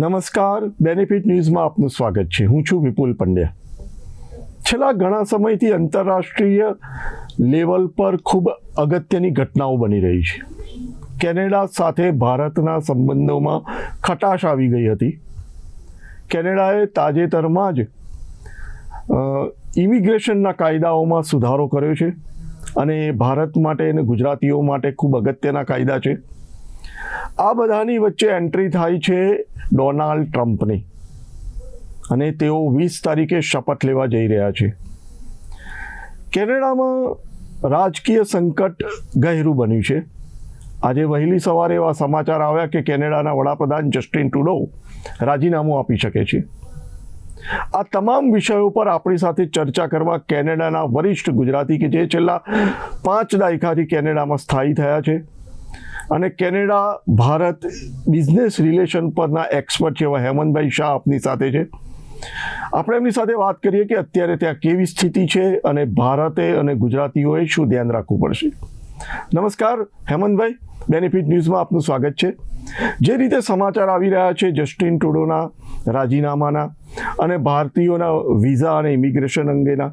નમસ્કાર બેનિફિટ ન્યૂઝમાં આપનું સ્વાગત છે. હું છું વિપુલ પંડ્યા. છેલ્લા ઘણા સમયથી આંતરરાષ્ટ્રીય લેવલ પર ખૂબ અગત્યની ઘટનાઓ બની રહી છે. કેનેડા સાથે ભારતના સંબંધોમાં ખટાશ આવી ગઈ હતી. કેનેડાએ તાજેતરમાં જ ઇમિગ્રેશનના કાયદાઓમાં સુધારો કર્યો છે અને ભારત માટે અને ગુજરાતીઓ માટે ખૂબ અગત્યના કાયદા છે. આ બધાની વચ્ચે એન્ટ્રી થાય છે ડોનાલ્ડ ટ્રમ્પની. અને તેઓ વીસ તારીખે શપથ લેવા જઈ રહ્યા છે. કેનેડામાં રાજકીય સંકટ ગહેરું બન્યું છે. આજે વહેલી સવારે એવા સમાચાર આવ્યા કે કેનેડાના વડાપ્રધાન જસ્ટિન ટુડો રાજીનામું આપી શકે છે. આ તમામ વિષયો પર આપણી સાથે ચર્ચા કરવા કેનેડાના વરિષ્ઠ ગુજરાતી કે જે છેલ્લા પાંચ દાયકાથી કેનેડામાં સ્થાયી થયા છે. અને કેનેડા ભારત બિઝનેસ રિલેશન પરના એક્સપર્ટ જેવા હેમંતભાઈ શાહ આપની સાથે છે. આપણે એમની સાથે વાત કરીએ કે અત્યારે ત્યાં કેવી સ્થિતિ છે અને ભારતે અને ગુજરાતીઓએ શું ધ્યાન રાખવું પડશે. નમસ્કાર, હેમંતભાઈ. બેનિફિટ ન્યૂઝમાં આપનું સ્વાગત છે. જે રીતે સમાચાર આવી રહ્યા છે જસ્ટિન ટુડોના રાજીનામાના અને ભારતીયોના વિઝા અને ઇમિગ્રેશન અંગેના,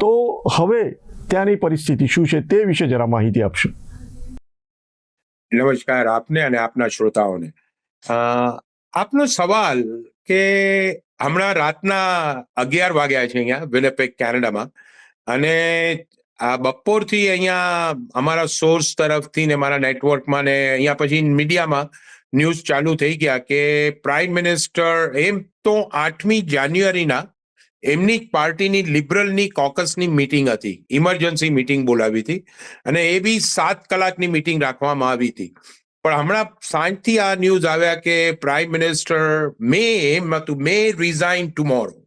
તો હવે ત્યાંની પરિસ્થિતિ શું છે તે વિશે જરા માહિતી આપશો. નમસ્કાર આપને અને આપના શ્રોતાઓને. આપનો સવાલ કે હમણાં રાતના અગિયાર વાગ્યા છે અહીંયા વિનેપેક કેનેડામાં. અને આ બપોરથી અહીંયા અમારા સોર્સ તરફથી ને મારા નેટવર્કમાં ને અહીંયા પછી મીડિયામાં ન્યૂઝ ચાલુ થઈ ગયા કે પ્રાઇમ મિનિસ્ટર એમ તો આઠમી જાન્યુઆરીના એમની પાર્ટીની, લિબરલની કોકસની મીટિંગ હતી. ઇમરજન્સી મીટિંગ બોલાવી હતી. અને એ બી સાત કલાકની મીટિંગ રાખવામાં આવી હતી. પણ હમણાં સાંજથી આ ન્યૂઝ આવ્યા કે પ્રાઇમ મિનિસ્ટર મે એમ હતું મે રિઝાઇન ટુમોરો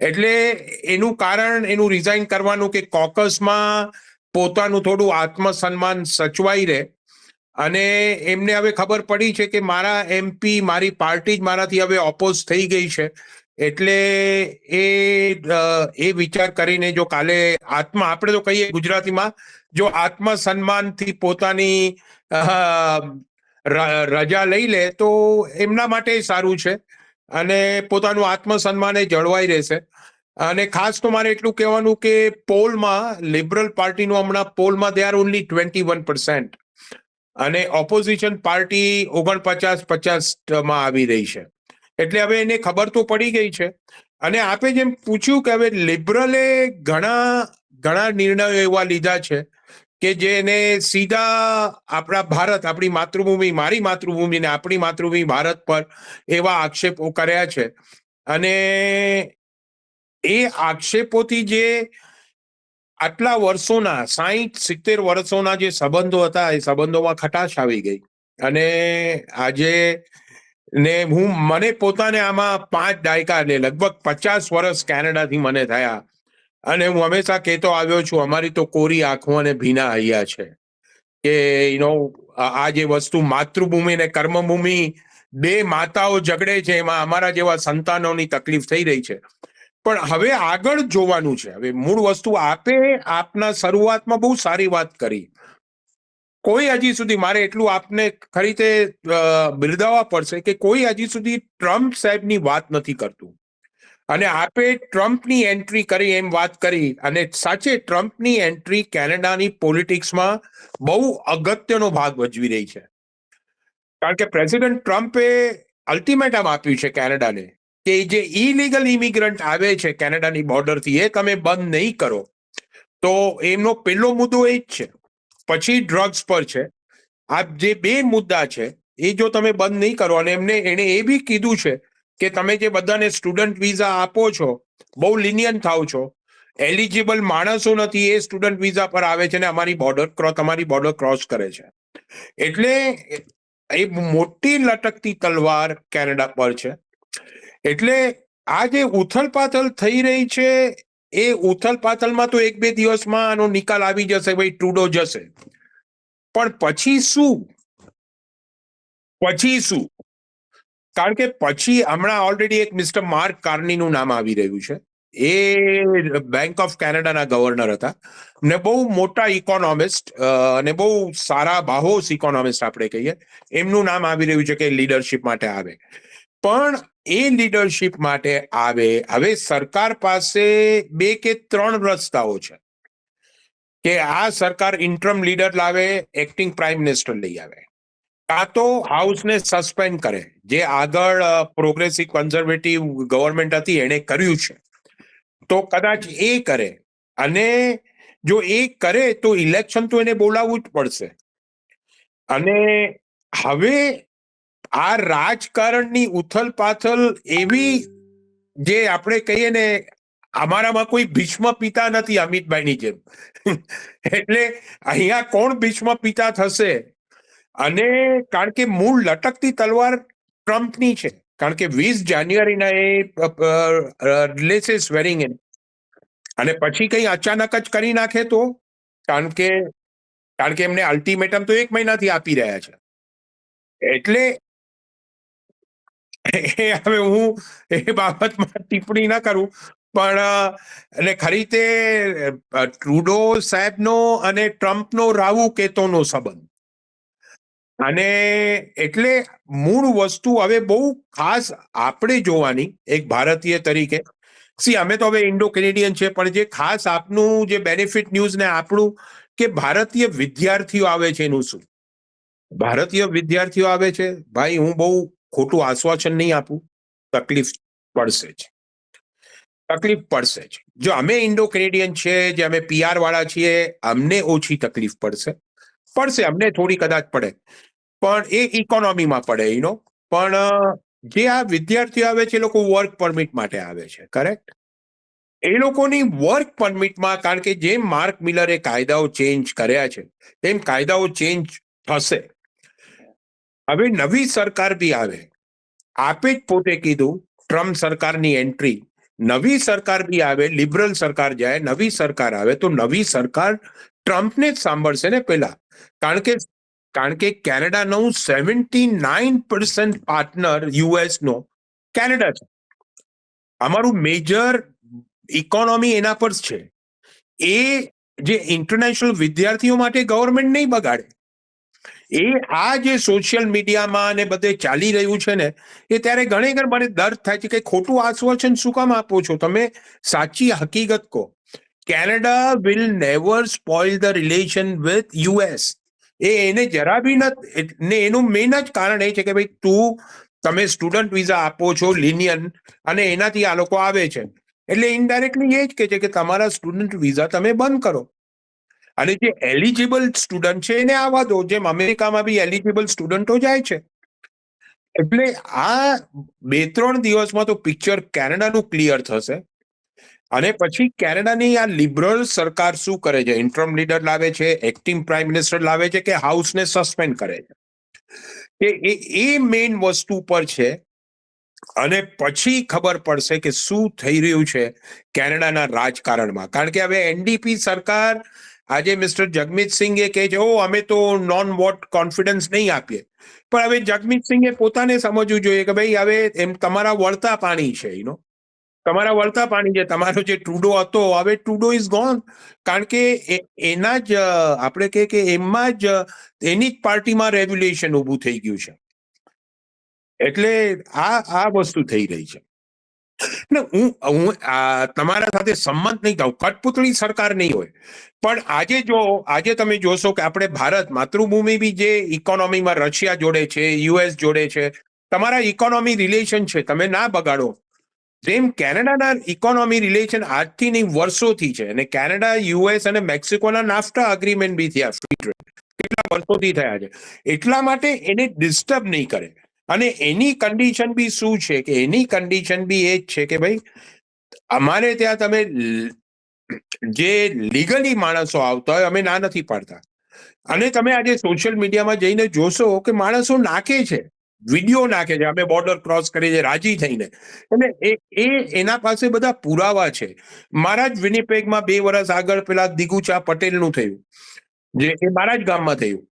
એટલે એનું કારણ, એનું રિઝાઇન કરવાનું કે કોકસમાં પોતાનું થોડું આત્મસન્માન સચવાઈ રહે. અને એમને હવે ખબર પડી છે કે મારા એમપી મારી પાર્ટી જ મારાથી હવે ઓપોઝ થઈ ગઈ છે. એટલે એ એ વિચાર કરીને જો કાલે આત્મા, આપણે તો કહીએ ગુજરાતીમાં, જો આત્મસન્માનથી પોતાની રજા લઈ લે તો એમના માટે સારું છે. અને પોતાનું આત્મસન્માન એ જળવાઈ રહેશે. અને ખાસ તો મારે એટલું કહેવાનું કે પોલમાં, લિબરલ પાર્ટીનું હમણાં પોલમાં they are only twenty one percent અને ઓપોઝિશન પાર્ટી ઓગણપચાસ પચાસમાં આવી રહી છે. એટલે હવે એને ખબર તો પડી ગઈ છે. અને આપે જેમ પૂછ્યું કે હવે લિબરલે ઘણા ઘણા નિર્ણયો એવા લીધા છે કે જેને સીધા આપણા ભારત, આપણી માતૃભૂમિ, મારી માતૃભૂમિ ને આપણી માતૃભૂમિ ભારત પર એવા આક્ષેપો કર્યા છે. અને એ આક્ષેપોથી જે આટલા વર્ષોના સાહીઠ સિત્તેર વર્ષોના જે સંબંધો હતા, એ સંબંધોમાં ખટાશ આવી ગઈ. અને આજે ને હું, મને પોતાને આમાં પાંચ દાયકા એટલે લગભગ પચાસ વર્ષ કેનેડાથી મને થયા. અને હું હંમેશા કહેતો આવ્યો છું, અમારી તો કોરી આંખો અને ભીના હૈયા છે. કે યુનો આ જે વસ્તુ માતૃભૂમિ ને કર્મભૂમિ, બે માતાઓ ઝઘડે છે, એમાં અમારા જેવા સંતાનોની તકલીફ થઈ રહી છે. પણ હવે આગળ જોવાનું છે. હવે મૂળ વસ્તુ આપે આપના શરૂઆતમાં બહુ સારી વાત કરી. કોઈ હજી સુધી મારે એટલું આપને ખરી રીતે બિરદાવવા પડશે કે કોઈ હજી સુધી ટ્રમ્પ સાહેબની વાત નથી કરતું. અને આપે ટ્રમ્પની એન્ટ્રી કરી એમ વાત કરી અને સાચે ટ્રમ્પની એન્ટ્રી કેનેડાની પોલિટિક્સમાં બહુ અગત્યનો ભાગ ભજવી રહી છે. કારણ કે પ્રેસિડેન્ટ ટ્રમ્પે અલ્ટિમેટમ આપ્યું છે કેનેડાને કે જે ઇલીગલ ઇમિગ્રન્ટ આવે છે કેનેડાની બોર્ડરથી, એ તમે બંધ નહીં કરો. તો એમનો પહેલો મુદ્દો એ જ છે. પછી ડ્રગ્સ પર છે. આ જે બે મુદ્દા છે, એ જો તમે બંધ નહીં કરો, અને એમને, એણે એ બી કીધું છે કે તમે જે બધાને સ્ટુડન્ટ વિઝા આપો છો, બહુ લિનિયન થાવ છો એલિજિબલ માણસો નથી, એ સ્ટુડન્ટ વિઝા પર આવે છે ને અમારી બોર્ડર ક્રોસ તમારી બોર્ડર ક્રોસ કરે છે. એટલે એ મોટી લટકતી તલવાર કેનેડા પર છે. એટલે આ જે ઉથલપાથલ થઈ રહી છે એ ઉથલ પાથલમાં તો એક બે દિવસમાં આનો નિકાલ આવી જશે ભાઈ ટ્રુડો જશે. પણ પછી શું? પછી શું? કારણ કે પછી હમણાં ઓલરેડી એક મિસ્ટર માર્ક કાર્નીનું નામ આવી રહ્યું છે. એ બેંક ઓફ કેનેડાના ગવર્નર હતા. ને બહુ મોટા ઇકોનોમિસ્ટ અને બહુ સારા બાહોશ ઇકોનોમિસ્ટ આપણે કહીએ, એમનું નામ આવી રહ્યું છે કે લીડરશિપ માટે આવે. પણ એ લીડરશિપ માટે આવે. હવે સરકાર પાસે બે કે ત્રણ રસ્તાઓ છે. કે આ સરકાર ઇન્ટરમ લીડર લાવે એક્ટિંગ પ્રાઇમ મિનિસ્ટર લઈ આવે. કાં તો હાઉસને સસ્પેન્ડ કરે. જે આગળ પ્રોગ્રેસિવ કન્ઝર્વેટિવ ગવર્મેન્ટ હતી, એણે કર્યું છે. તો કદાચ એ કરે. અને જો એ કરે, તો ઇલેક્શન તો એને બોલાવવું જ પડશે. અને હવે આ રાજકારણની ઉથલ પાથલ એવી જે આપણે કહીએ ને, અમારામાં કોઈ ભીષ્મ પિતા નથી અમિતભાઈની જેમ. એટલે અહીંયા કોણ ભીષ્મ પિતા થશે? અને કારણ કે મૂળ લટકતી તલવાર ટ્રમ્પની છે. કારણ કે વીસ જાન્યુઆરીના એ લેસે સ્વેરિંગ. ઇન અને પછી કંઈ અચાનક જ કરી નાખે તો? કારણ કે કારણ કે એમને અલ્ટિમેટમ તો એક મહિનાથી આપી રહ્યા છે. એટલે હવે હું એ બાબતમાં ટિપ્પણી ના કરું, પણ અને ખરી તે ટ્રુડો સાહેબનો અને ટ્રમ્પનો રાવુ કેતોનો સંબંધ. અને એટલે મૂળ વસ્તુ હવે બહુ ખાસ આપણે જોવાની, એક ભારતીય તરીકે. સી, અમે તો હવે ઇન્ડો કેનેડિયન છે, પણ જે ખાસ આપનું જે બેનિફિટ ન્યૂઝ ને આપણું, કે ભારતીય વિદ્યાર્થીઓ આવે છે એનું શું? ભારતીય વિદ્યાર્થીઓ આવે છે, ભાઈ હું બહુ ખોટું આશ્વાસન નહીં આપું તકલીફ પડશે જ. તકલીફ પડશે જ. જો અમે ઇન્ડો કેનેડિયન છે, જે અમે પીઆર વાળા છીએ, અમને ઓછી તકલીફ પડશે. પડશે, અમને થોડી કદાચ પડે. પણ એ ઇકોનોમીમાં પડે એનો પણ જે આ વિદ્યાર્થીઓ આવે છે, એ લોકો વર્ક પરમિટ માટે આવે છે કરેક્ટ એ લોકોની વર્ક પરમિટમાં કારણ કે જેમ માર્ક મિલરે કાયદાઓ ચેન્જ કર્યા છે, તેમ કાયદાઓ ચેન્જ થશે. હવે નવી સરકાર બી આવે. આપે જ પોતે કીધું, ટ્રમ્પ સરકારની એન્ટ્રી. નવી સરકાર બી આવે, લિબરલ સરકાર જાય, નવી સરકાર આવે, તો નવી સરકાર ટ્રમ્પને જ સાંભળશે ને પેલા કારણ કે કારણ કે કેનેડાનું seventy nine percent partner US નો કેનેડા છે. અમારું મેજર ઇકોનોમી એના પર છે. એ જે ઇન્ટરનેશનલ વિદ્યાર્થીઓ માટે ગવર્મેન્ટ નહીં બગાડે. એ આ જે સોશિયલ મીડિયામાં અને બધે ચાલી રહ્યું છે ને, એ ત્યારે ઘણી ઘર મને દર્દ થાય છે કે ખોટું આશ્વાસન શું કામ આપો છો? તમે સાચી હકીકત કહો. Canada will never spoil the relation with US એ એને જરા બી ન, ને એનું મેઇન જ કારણ એ છે કે ભાઈ તું, તમે સ્ટુડન્ટ વિઝા આપો છો લિનિયન અને એનાથી આ લોકો આવે છે. એટલે ઇનડાયરેક્ટલી એ જ કહે છે કે તમારા સ્ટુડન્ટ વિઝા તમે બંધ કરો. અને જે એલિજિબલ સ્ટુડન્ટ છે, એને આવવા દો જેમ અમેરિકામાં બી એલિજિબલ સ્ટુડન્ટો જાય છે. એટલે આ બે ત્રણ દિવસમાં તો પિક્ચર કેનેડાનું ક્લિયર થશે. અને પછી કેનેડાની આ લિબરલ સરકાર શું કરે છે? ઇન્ટરમ લીડર લાવે છે એક્ટિંગ પ્રાઇમ મિનિસ્ટર લાવે છે કે હાઉસને સસ્પેન્ડ કરે છે? કે એ એ મેઇન વસ્તુ પર છે. અને પછી ખબર પડશે કે શું થઈ રહ્યું છે કેનેડાના રાજકારણમાં. કારણ કે હવે એનડીપી સરકાર આજે મિસ્ટર જગમીત સિંઘે કહે છે ઓ અમે તો નોન વોટ કોન્ફિડન્સ નહીં આપીએ. પણ હવે જગમીત સિંઘે પોતાને સમજવું જોઈએ કે ભાઈ, હવે એમ તમારા વળતા પાણી છે એનો તમારા વળતા પાણી છે, તમારો જે ટ્રુડો હતો, હવે ટ્રુડો ઇઝ ગોન કારણ કે એના જ, આપણે કહે કે એમાં જ એની જ પાર્ટીમાં રેગ્યુલેશન ઊભું થઈ ગયું છે. એટલે આ આ વસ્તુ થઈ રહી છે. હું હું તમારા સાથે સંમત નહીં થાઉં, કઠપુતળી સરકાર નહીં હોય. પણ આજે જો, આજે તમે જોશો કે આપણે ભારત માતૃભૂમિ બી જે ઇકોનોમીમાં રશિયા જોડે છે, યુએસ જોડે છે, તમારા ઇકોનોમી રિલેશન છે, તમે ના બગાડો. જેમ કેનેડાના ઇકોનોમી રિલેશન આજથી નહીં, વર્ષોથી છે, અને કેનેડા, યુએસ અને મેક્સિકોના નાફ્ટા અગ્રીમેન્ટ બી થયા ફ્રી કેટલા વર્ષોથી થયા છે. એટલા માટે એને ડિસ્ટર્બ નહીં કરે. અને એની કન્ડિશન બી શું છે કે એની કન્ડિશન બી એ જ છે કે ભાઈ, અમારે ત્યાં તમે જે લીગલી માણસો આવતા હોય, અમે ના નથી પાડતા. અને તમે આજે સોશિયલ મીડિયામાં જઈને જોશો કે માણસો નાખે છે. વીડિયો નાખે છે. અમે બોર્ડર ક્રોસ કરીએ છીએ રાજી થઈને. એટલે એ એ એના પાસે બધા પુરાવા છે. મારા જ વિનીપેગમાં બે વર્ષ આગળ પેલા દિગુચા પટેલનું થયું. જે એ મારા જ ગામમાં થયું.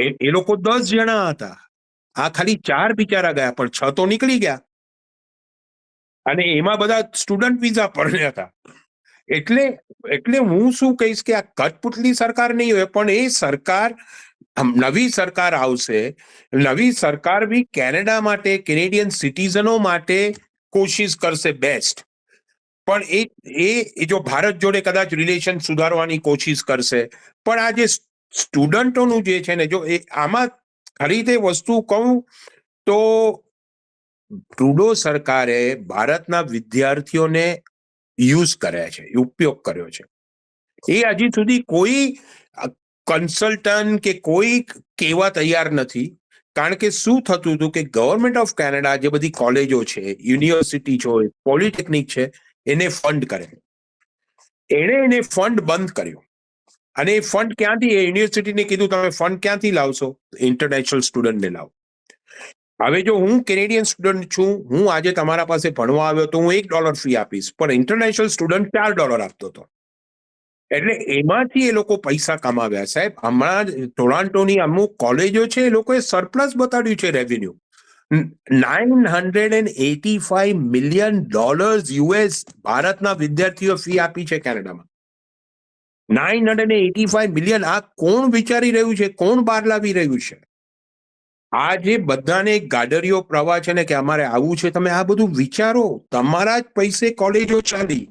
એ એ લોકો દસ જણા હતા. આ ખાલી ચાર બિચારા ગયા, પણ છ તો નીકળી ગયા. અને એમાં બધા સ્ટુડન્ટ વિઝા પર હતા. એટલે એટલે હું શું કહીશ કે આ કટપુટલી સરકાર નહીં હોય, પણ એ સરકાર નવી સરકાર આવશે. નવી સરકાર બી કેનેડા માટે, કેનેડિયન સિટીઝનો માટે કોશિશ કરશે બેસ્ટ પણ એ, એ- એ જો ભારત જોડે કદાચ રિલેશન સુધારવાની કોશિશ કરશે. પણ આ જે સ્ટુડન્ટોનું જે છે ને, જો એ આમાં ખરી તે વસ્તુ કહું તો ટ્રુડો સરકારે ભારતના વિદ્યાર્થીઓને યુઝ કર્યા છે, ઉપયોગ કર્યો છે. એ હજી સુધી કોઈ કન્સલ્ટન્ટ કે કોઈ કેવા તૈયાર નથી, કારણ કે શું થતું હતું કે ગવર્મેન્ટ ઓફ કેનેડા જે બધી કોલેજો છે યુનિવર્સિટી છે પોલિટેકનિક છે, એને ફંડ કરે એણે એને ફંડ બંધ કર્યો. અને એ ફંડ ક્યાંથી, એ યુનિવર્સિટીને કીધું, તમે ફંડ ક્યાંથી લાવશો? ઇન્ટરનેશનલ સ્ટુડન્ટને લાવો. હવે જો હું કેનેડિયન સ્ટુડન્ટ છું, હું આજે તમારા પાસે ભણવા આવ્યો તો હું એક ડોલર ફી આપીશ, પણ ઇન્ટરનેશનલ સ્ટુડન્ટ ચાર ડોલર આપતો હતો. એટલે એમાંથી એ લોકો પૈસા કમાવ્યા. સાહેબ, હમણાં જ ટોરાન્ટોની અમુક કોલેજો છે, એ લોકોએ સરપ્લસ બતાડ્યું છે revenue nine hundred and eighty five million dollars US ભારતના વિદ્યાર્થીઓ ફી આપી છે કેનેડામાં nine hundred eighty five million. આ કોણ વિચારી રહ્યું છે? કોણ બહાર લાવી રહ્યું છે? આ જે બધાને ગાડરીઓ પ્રવાહ છે ને કે અમારે આવું છે, તમે આ બધું વિચારો. તમારા જ પૈસે કોલેજો ચાલી.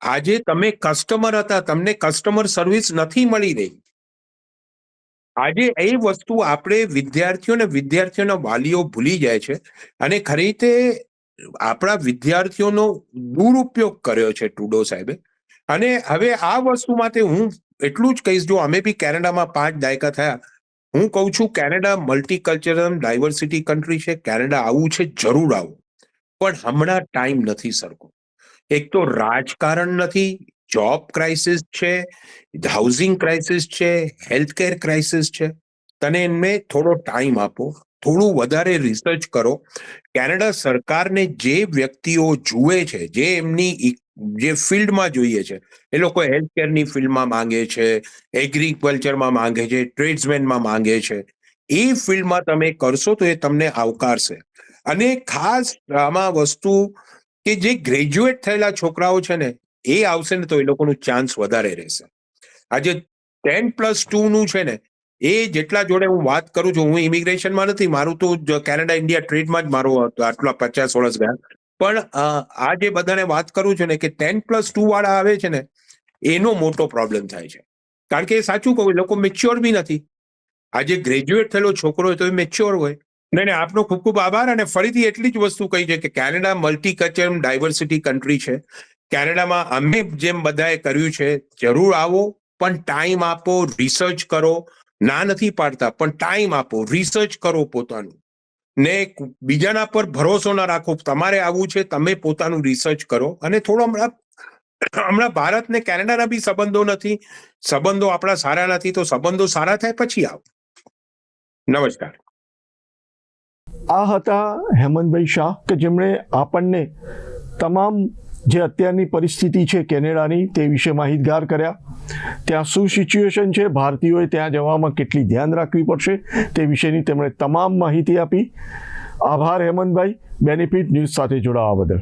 આજે તમે કસ્ટમર હતા, તમને કસ્ટમર સર્વિસ નથી મળી રહી. આજે એ વસ્તુ આપણે વિદ્યાર્થીઓ ને વિદ્યાર્થીઓના વાલીઓ ભૂલી જાય છે. અને ખરી રીતે આપણા વિદ્યાર્થીઓનો દુરુપયોગ કર્યો છે, ટુડો સાહેબે. અને હવે આ વસ્તુ માટે હું એટલું જ કહીશ, જો અમે બી કેનેડામાં પાંચ દાયકા થયા, હું કહું છું કેનેડા મલ્ટીકલ્ચરલ ડાયવર્સિટી કન્ટ્રી છે, કેનેડા આવું છે, જરૂર આવું. પણ હમણાં ટાઈમ નથી સરખો. એક તો રાજકારણ નથી, જોબ ક્રાઇસિસ છે, હાઉસિંગ ક્રાઇસિસ છે, હેલ્થકેર ક્રાઇસિસ છે. તને એમને થોડો ટાઈમ આપો, થોડું વધારે રિસર્ચ કરો. કેનેડા સરકારને જે વ્યક્તિઓ જુએ છે, જે એમની જે ફિલ્ડમાં જોઈએ છે. એ લોકો હેલ્થ કેરની ફિલ્ડમાં માંગે છે, એગ્રીકલ્ચરમાં માંગે છે, ટ્રેડ્સમેનમાં માંગે છે. એ ફિલ્ડમાં તમે કરશો તો એ તમને આવકારશે. અને ખાસ આમાં વસ્તુ કે જે ગ્રેજ્યુએટ થયેલા છોકરાઓ છે ને, એ આવશે ને તો એ લોકોનું ચાન્સ વધારે રહેશે. આજે ટેન પ્લસ ટુ નું છે ને, એ જેટલા જોડે હું વાત કરું છું, હું ઇમિગ્રેશનમાં નથી, મારું તો કેનેડા ઇન્ડિયા ટ્રેડમાં જ મારો આટલા પચાસ વર્ષ ગયા. પણ આ જે બધાને વાત કરું છું ને કે ટેન પ્લસ ટુ વાળા આવે છે ને, એનો મોટો પ્રોબ્લેમ થાય છે. કારણ કે એ સાચું કહું લોકો મેચ્યોર બી નથી. આજે ગ્રેજ્યુએટ થયેલો છોકરો હોય તો એ મેચ્યોર હોય. નહીં આપનો ખૂબ ખૂબ આભાર અને ફરીથી એટલી જ વસ્તુ કહી છે કે કેનેડા મલ્ટીકલ્ચર ડાયવર્સિટી કન્ટ્રી છે. કેનેડામાં અમે જેમ બધાએ કર્યું છે, જરૂર આવો, પણ ટાઈમ આપો, રિસર્ચ કરો. ના નથી પાડતા, પણ ટાઈમ આપો, રિસર્ચ કરો પોતાનું. ને બીજાના પર ભરોસો ના રાખો. તમારે આવવું છે, તમે પોતાનું રિસર્ચ કરો. અને થોડો હમણાં હમણાં ભારત ને કેનેડાના બી સંબંધો નથી. સંબંધો આપણા સારા નથી, તો સંબંધો સારા થાય પછી આવો. નમસ્કાર. આ હતા હેમંતભાઈ શાહ કે જેમણે આપણને તમામ જે અત્યારની પરિસ્થિતિ છે કેનેડાની, તે વિશે માહિતગાર કર્યા. ત્યાં શું સિચ્યુએશન છે? ભારતીયોએ ત્યાં જવામાં કેટલી ધ્યાન રાખવી પડશે? તે વિશેની તેમણે તમામ માહિતી આપી. આભાર, હેમંતભાઈ. બેનિફિટ ન્યૂઝ સાથે જોડાવા બદલ.